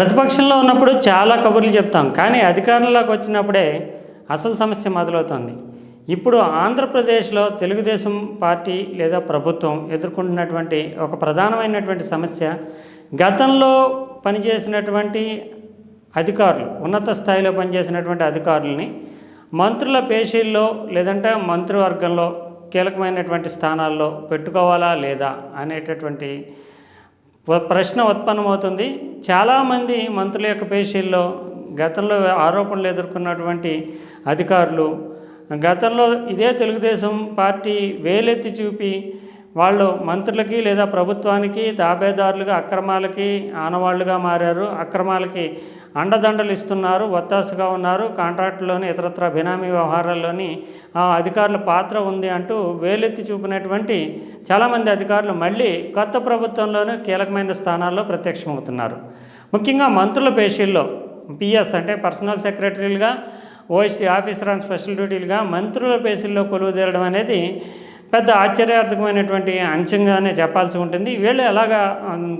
ప్రతిపక్షంలో ఉన్నప్పుడు చాలా కబుర్లు చెప్తాం కానీ అధికారంలోకి వచ్చినప్పుడే అసలు సమస్య మొదలవుతుంది. ఇప్పుడు ఆంధ్రప్రదేశ్లో తెలుగుదేశం పార్టీ లేదా ప్రభుత్వం ఎదుర్కొంటున్నటువంటి ఒక ప్రధానమైనటువంటి సమస్య గతంలో పనిచేసినటువంటి అధికారులు ఉన్నత స్థాయిలో పనిచేసినటువంటి అధికారులని మంత్రుల పేషీల్లో లేదంటే మంత్రివర్గంలో కీలకమైనటువంటి స్థానాల్లో పెట్టుకోవాలా లేదా అనేటటువంటి ప్రశ్న ఉత్పన్నమవుతుంది. చాలామంది మంత్రుల యొక్క పేషీల్లో గతంలో ఆరోపణలు ఎదుర్కొన్నటువంటి అధికారులు గతంలో ఇదే తెలుగుదేశం పార్టీ వేలెత్తి చూపి వాళ్ళు మంత్రులకి లేదా ప్రభుత్వానికి తాబేదారులుగా అక్రమాలకి ఆనవాళ్ళుగా మారారు. అక్రమాలకి అండదండలు ఇస్తున్నారు ఒత్తాసుగా ఉన్నారు. కాంట్రాక్టులోని ఇతరత్ర బినామీ వ్యవహారాల్లోని ఆ అధికారుల పాత్ర ఉంది అంటూ వేలెత్తి చూపినటువంటి చాలామంది అధికారులు మళ్ళీ కొత్త ప్రభుత్వంలోనూ కీలకమైన స్థానాల్లో ప్రత్యక్షమవుతున్నారు. ముఖ్యంగా మంత్రుల పేషీల్లో పిఎస్ అంటే పర్సనల్ సెక్రటరీలుగా ఓఎస్టీ ఆఫీసర్ ఆన్ స్పెషల్ డ్యూటీలుగా మంత్రుల పేషీల్లో కొలువు తీరడం అనేది పెద్ద ఆశ్చర్యార్థకమైనటువంటి అంశంగానే చెప్పాల్సి ఉంటుంది. వీళ్ళు ఎలాగా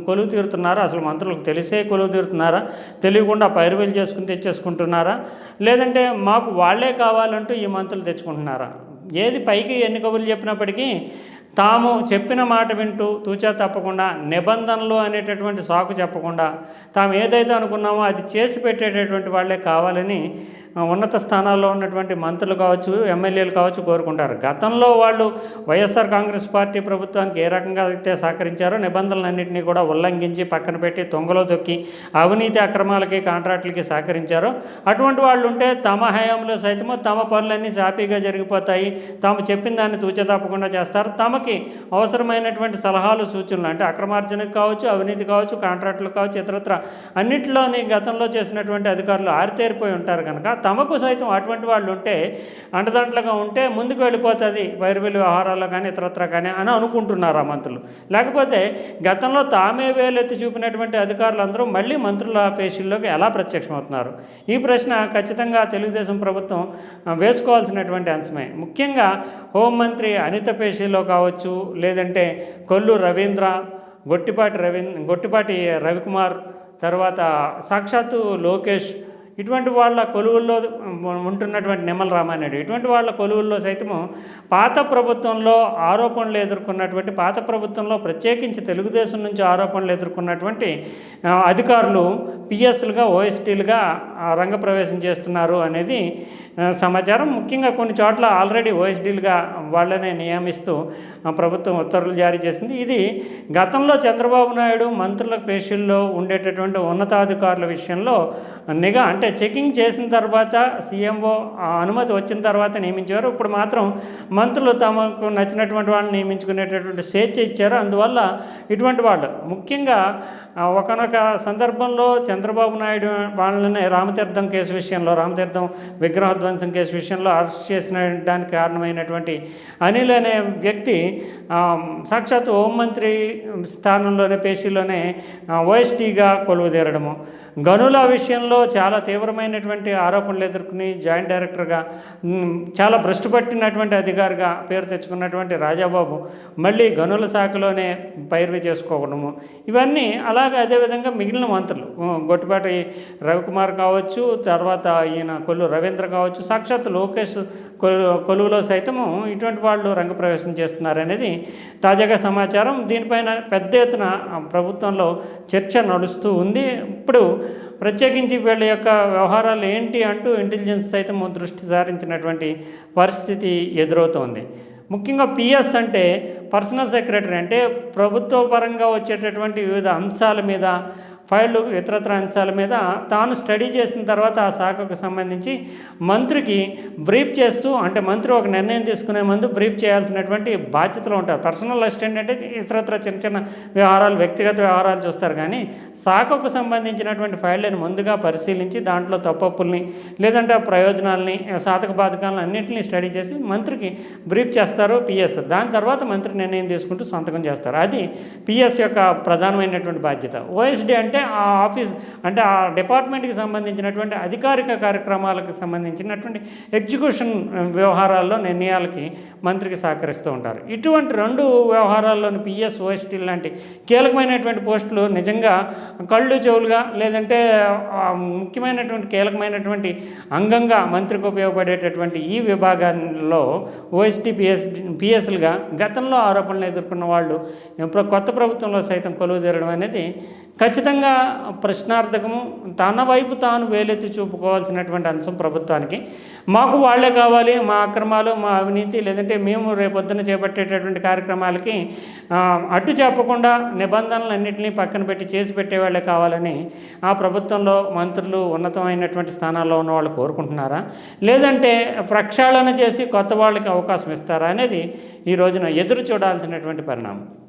కొలువు తీరుతున్నారా? అసలు మంత్రులకు తెలిసే కొలువు తీరుతున్నారా? తెలియకుండా పైరువేలు చేసుకుని తెచ్చేసుకుంటున్నారా? లేదంటే మాకు వాళ్ళే కావాలంటూ ఈ మంత్రులు తెచ్చుకుంటున్నారా? ఏది పైకి ఎన్ని కబుర్లు చెప్పినప్పటికీ తాము చెప్పిన మాట వింటూ తూచా తప్పకుండా నిబంధనలు అనేటటువంటి సాకు చెప్పకుండా తాము ఏదైతే అనుకున్నామో అది చేసి పెట్టేటటువంటి వాళ్ళే కావాలని ఉన్నత స్థానాల్లో ఉన్నటువంటి మంత్రులు కావచ్చు ఎమ్మెల్యేలు కావచ్చు కోరుకుంటారు. గతంలో వాళ్ళు వైఎస్ఆర్ కాంగ్రెస్ పార్టీ ప్రభుత్వానికి ఏ రకంగా అయితే సహకరించారో నిబంధనలన్నింటినీ కూడా ఉల్లంఘించి పక్కన పెట్టి తొంగలో తొక్కి అవినీతి అక్రమాలకి కాంట్రాక్టులకి సహకరించారో అటువంటి వాళ్ళు ఉంటే తమ హయాంలో సైతము తమ పనులన్నీ సాపీగా జరిగిపోతాయి. తాము చెప్పిన దాన్ని తూచ తప్పకుండా చేస్తారు. తమకి అవసరమైనటువంటి సలహాలు సూచనలు అంటే అక్రమార్జనకు కావచ్చు అవినీతి కావచ్చు కాంట్రాక్టులు కావచ్చు ఇతరత్ర అన్నింటిలోని గతంలో చేసినటువంటి అధికారులు ఆరితేరిపోయి ఉంటారు కనుక తమకు సైతం అటువంటి వాళ్ళు ఉంటే అండదండలుగా ఉంటే ముందుకు వెళ్ళిపోతుంది వైరువేలు వ్యవహారాల్లో కానీ ఇతరత్ర కానీ అని అనుకుంటున్నారు ఆ మంత్రులు. లేకపోతే గతంలో తామే వేలెత్తి చూపినటువంటి అధికారులు అందరూ మళ్ళీ మంత్రుల పేషీల్లోకి ఎలా ప్రత్యక్షమవుతున్నారు? ఈ ప్రశ్న ఖచ్చితంగా తెలుగుదేశం ప్రభుత్వం వేసుకోవాల్సినటువంటి అంశమే. ముఖ్యంగా హోంమంత్రి అనిత పేషీలో కావచ్చు లేదంటే కొల్లు రవీంద్ర గొట్టిపాటి రవీంద్ర గొట్టిపాటి రవికుమార్ తర్వాత సాక్షాత్తు లోకేష్ ఇటువంటి వాళ్ళ కొలువుల్లో ఉంటున్నటువంటి నిమ్మల రామానాయుడు ఇటువంటి వాళ్ళ కొలువుల్లో సైతము పాత ప్రభుత్వంలో ఆరోపణలు ఎదుర్కొన్నటువంటి పాత ప్రభుత్వంలో ప్రత్యేకించి తెలుగుదేశం నుంచి ఆరోపణలు ఎదుర్కొన్నటువంటి అధికారులు పిఎస్లుగా ఓఎస్టీలుగా రంగప్రవేశం చేస్తున్నారు అనేది సమాచారం ముఖ్యంగా కొన్ని చోట్ల ఆల్రెడీ ఓఎస్డీలుగా వాళ్ళనే నియమిస్తూ ప్రభుత్వం ఉత్తర్వులు జారీ చేసింది. ఇది గతంలో చంద్రబాబు నాయుడు మంత్రుల పేషీల్లో ఉండేటటువంటి ఉన్నతాధికారుల విషయంలో నిఘా అంటే చెకింగ్ చేసిన తర్వాత సీఎంఓ అనుమతి వచ్చిన తర్వాత నియమించారు ఇప్పుడు మాత్రం మంత్రులు తమకు నచ్చినటువంటి వాళ్ళని నియమించుకునేటటువంటి స్వేచ్ఛ ఇచ్చారు. అందువల్ల ఇటువంటి వాళ్ళు ముఖ్యంగా ఒకనొక సందర్భంలో చంద్రబాబు నాయుడు వాళ్ళని రామతీర్థం కేసు విషయంలో రామతీర్థం విగ్రహ ధ్వంసం కేసు విషయంలో అరెస్ట్ చేసిన దానికి కారణమైనటువంటి అనిల్ అనే వ్యక్తి సాక్షాత్ హోంమంత్రి స్థానంలోనే పేషీలోనే ఓఎస్టీగా కొలువుదేరడము. గనుల విషయంలో చాలా తీవ్రమైనటువంటి ఆరోపణలు ఎదుర్కొని జాయింట్ డైరెక్టర్గా చాలా భ్రష్టు పట్టినటువంటి అధికారిగా పేరు తెచ్చుకున్నటువంటి రాజాబాబు మళ్ళీ గనుల శాఖలోనే పైర్వి చేసుకోవడము. ఇవన్నీ అలాగే అదేవిధంగా మిగిలిన మంత్రులు ఉ, గొట్టిపాటి రవికుమార్ కావచ్చు తర్వాత ఈయన కొల్లు రవీంద్ర కావచ్చు సాక్షాత్ లోకేష్ కొలు- కొలువులో సైతము ఇటువంటి వాళ్ళు రంగప్రవేశం చేస్తున్నారనేది తాజాగా సమాచారం. దీనిపైన పెద్ద ఎత్తున ప్రభుత్వంలో చర్చ నడుస్తూ ఉంది. ఇప్పుడు ప్రత్యేకించి వీళ్ళ యొక్క వ్యవహారాలు ఏంటి అంటూ ఇంటెలిజెన్స్ సైతం దృష్టి సారించినటువంటి పరిస్థితి ఎదురవుతోంది. ముఖ్యంగా పిఎస్ అంటే పర్సనల్ సెక్రటరీ అంటే ప్రభుత్వ పరంగా వచ్చేటటువంటి వివిధ అంశాల మీద ఫైళ్ళు ఇతరత్ర అంశాల మీద తాను స్టడీ చేసిన తర్వాత ఆ శాఖకు సంబంధించి మంత్రికి బ్రీఫ్ చేస్తూ అంటే మంత్రి ఒక నిర్ణయం తీసుకునే ముందు బ్రీఫ్ చేయాల్సినటువంటి బాధ్యతలు ఉంటారు పర్సనల్ అసిస్టెంట్ అంటే ఇతరత్ర చిన్న చిన్న వ్యవహారాలు వ్యక్తిగత వ్యవహారాలు చూస్తారు. కానీ శాఖకు సంబంధించినటువంటి ఫైళ్ళని ముందుగా పరిశీలించి దాంట్లో తప్పప్పుల్ని లేదంటే ప్రయోజనాలని ప్రయోజనాల్ని సాధక బాధకాలను అన్నింటినీ స్టడీ చేసి మంత్రికి బ్రీఫ్ చేస్తారు పిఎస్. దాని తర్వాత మంత్రి నిర్ణయం తీసుకుంటూ సంతకం చేస్తారు. అది పిఎస్ యొక్క ప్రధానమైనటువంటి బాధ్యత. ఓఎస్డి అంటే అంటే ఆ ఆఫీస్ అంటే ఆ డిపార్ట్మెంట్కి సంబంధించినటువంటి అధికారిక కార్యక్రమాలకు సంబంధించినటువంటి ఎగ్జిక్యూషన్ వ్యవహారాల్లో నిర్ణయాలకి మంత్రికి సహకరిస్తూ ఉంటారు. ఇటువంటి రెండు వ్యవహారాల్లోని పిఎస్ ఓఎస్టీ లాంటి కీలకమైనటువంటి పోస్టులు నిజంగా కళ్ళు చెవులుగా లేదంటే ముఖ్యమైనటువంటి కీలకమైనటువంటి అంగంగా మంత్రికి ఉపయోగపడేటటువంటి ఈ విభాగాల్లో ఓఎస్టీ పిఎస్ పిఎస్లుగా గతంలో ఆరోపణలు ఎదుర్కొన్న వాళ్ళు ఇప్పుడు కొత్త ప్రభుత్వంలో సైతం కొలువు తీరడం అనేది ఖచ్చితంగా ప్రశ్నార్థకము తన వైపు తాను వేలెత్తి చూపుకోవాల్సినటువంటి అంశం ప్రభుత్వానికి. మాకు వాళ్ళే కావాలి మా అక్రమాలు మా అవినీతి లేదంటే మేము రేపొద్దున చేపట్టేటటువంటి కార్యక్రమాలకి అడ్డు చెప్పకుండా నిబంధనలన్నింటినీ పక్కన పెట్టి చేసి పెట్టేవాళ్ళే కావాలని ఆ ప్రభుత్వంలో మంత్రులు ఉన్నతమైనటువంటి స్థానాల్లో ఉన్న వాళ్ళు కోరుకుంటున్నారా? లేదంటే ప్రక్షాళన చేసి కొత్త వాళ్ళకి అవకాశం ఇస్తారా అనేది ఈ రోజున ఎదురు చూడాల్సినటువంటి పరిణామం.